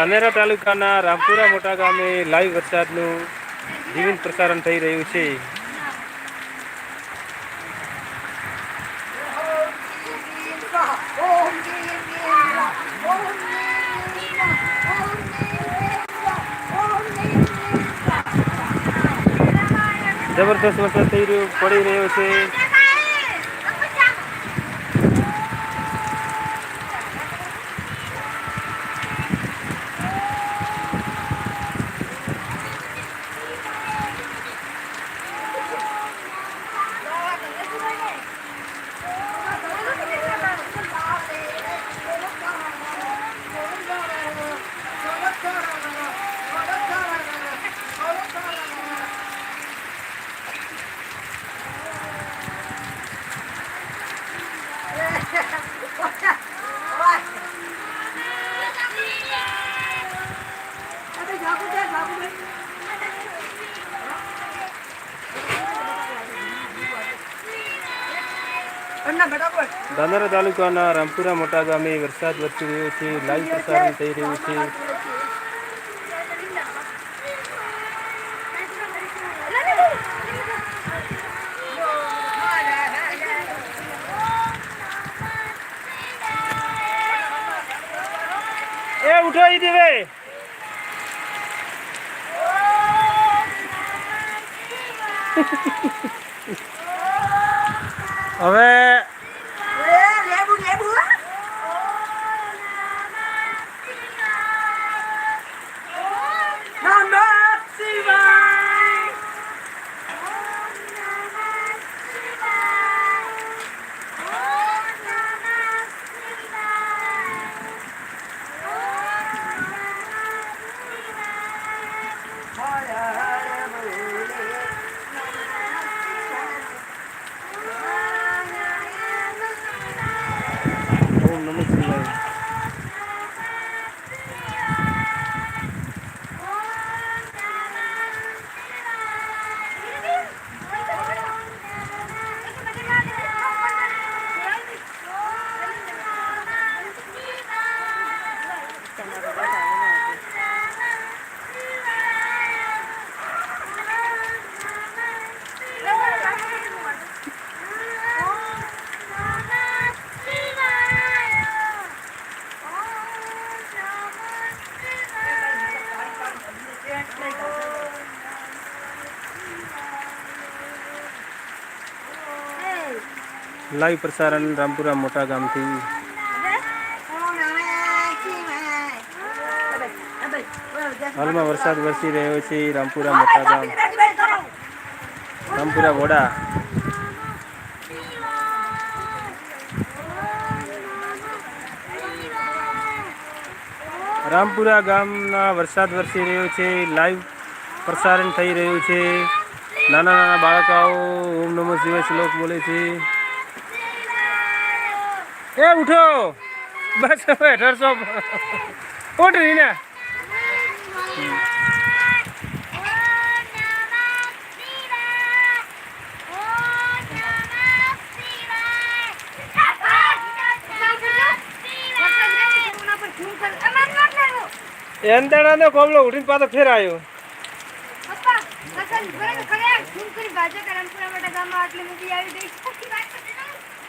ધાનેરા તાલુકાના રામપુરા મોટા ગામે લાઈવ વરસાદનું જીવંત પ્રસારણ થઈ રહ્યું છે. જબરદસ્ત વરસાદ થઈ રહ્યો, પડી રહ્યો છે. ધાનેરા તાલુકાના રામપુરા મોટા ગામે વરસાદ વરસી રહ્યો છે, લાઈવ પ્રસારણ થઈ રહ્યું છે. એ ઉઠો ઈ દીવે. હવે લાઈવ પ્રસારણ રામપુરા મોટા ગામથી. હાલમાં વરસાદ વરસી રહ્યો છે રામપુરા મોટા ગામ. રામપુરા વોડા. રામપુરા ગામના વરસાદ વરસી રહ્યો છે, લાઈવ પ્રસારણ થઈ રહ્યું છે. નાના નાના બાળકાઓ ઓમ નમઃ શિવાય શ્લોક બોલે છે. એ ઉઠો. બસ હવે અઢારસો ઉઠ રીના. એંદાણાનો કોમલો ઉઠીને પાછો ફેર આવ્યો.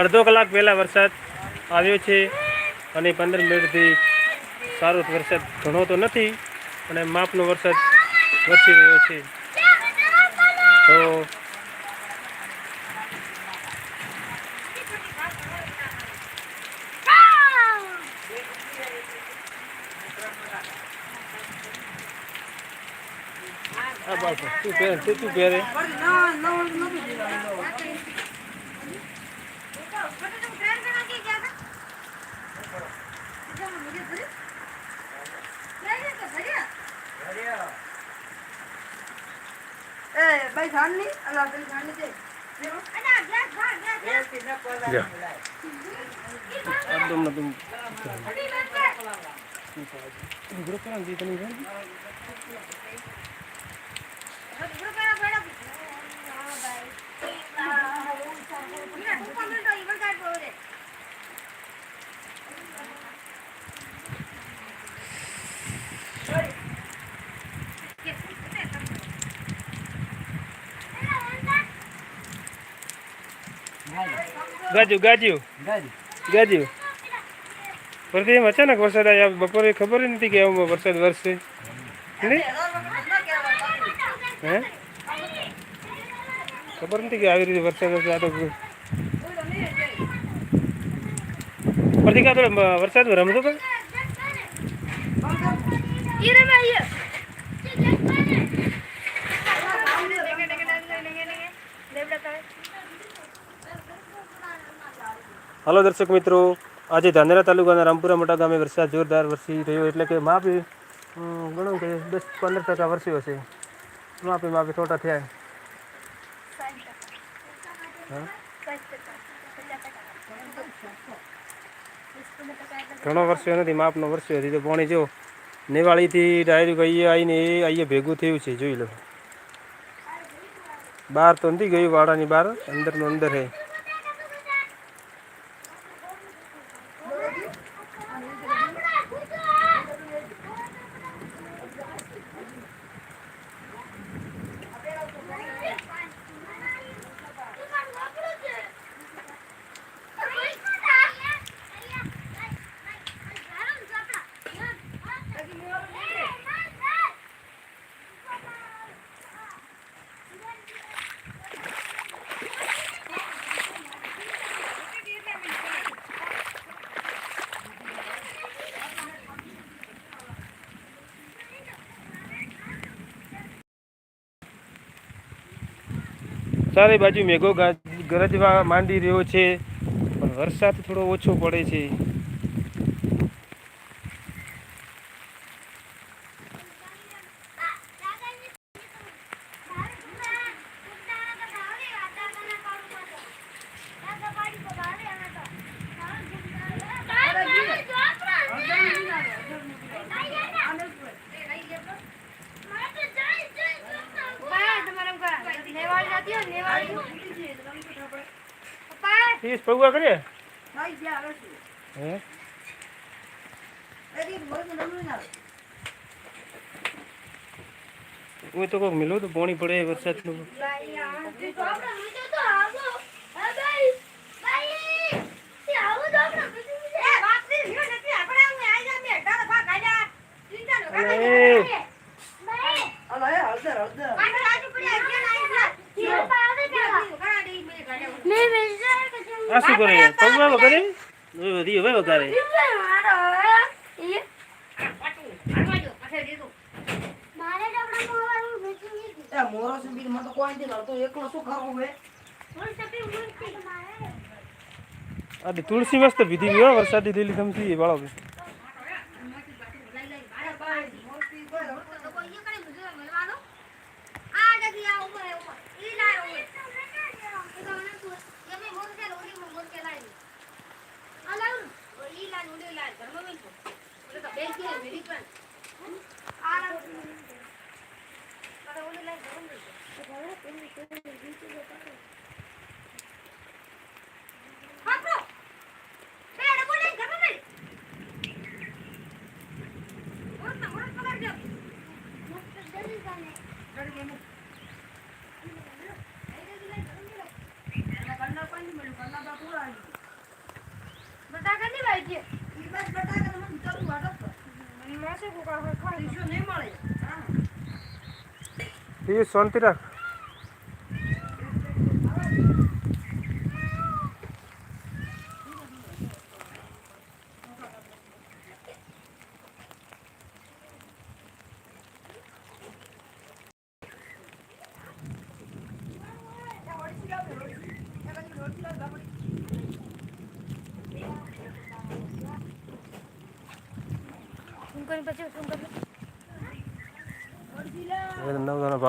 અડધો કલાક પહેલાં વરસાદ આવ્યો છે અને પંદર મિનિટથી સારો વરસાદ ઘણો તો નથી, અને માપનો વરસાદ વરસી રહ્યો છે. તો આ બાપુ તું પહેર તે તું પહેરે ભાઈ ધાન નહીં અલા ભાઈ ધાન નહીં એકદમ નતું ગ્રુપ કરવાનું તમે ગાજુ ગાજુ. ગાડી. ગાજુ. પરથી એમ અચાનક વરસાદ આવ્યા, બપોરે ખબર જ નથી કે આવો વરસાદ વરસશે નહીં? હે? ખબર નથી કે આવી રીતે વરસાદ હશે, આ તો પરથી કા થોડો વરસાદમાં રમતો તો? હાલો દર્શક મિત્રો, આજે ધાનેરા તાલુકાના રામપુરા મોટા ગામે વરસાદ જોરદાર વરસી રહ્યો, એટલે કે માપી ઘણું કે દસ પંદર ટકા વરસ્યો હશે. માપે માપે થોડા થયા? ઘણો વર્ષો નથી, માપનો વર્ષો હતી તો પોણી જો. નેવાળીથી ડાયરેક્ટ અહીંયા આવીને એ અહીંયા ભેગું થયું છે, જોઈ લો. બહાર તો નથી ગયું વાડાની બહાર, અંદરનું અંદર હે. ચારે બાજુ મેઘો ગરજવા માંડી રહ્યો છે. પણ વરસાદ થોડો ઓછો પડે છે. ત્રીસ પગવા શું? હે. હું તો કોઈ મિલો તો પાણી પડે વરસાદનું. અલે. અલા, એ હળદર, હળદર. આ શું કરે પગમાં વગરે વધી હવે વગારે એ મોરો બીજું મને તો કોઈ નથી કરતો એકલો શું કરવું હે? આ તુલસી મસ્ત વિધિ વરસાદી લીલી થમથી વાળો ઈ બસ બટાકા તો મને ચડવું વાટો તો. ત્રીસો નહીં મળે કરીને પછી ફોન કરું નવ દાણા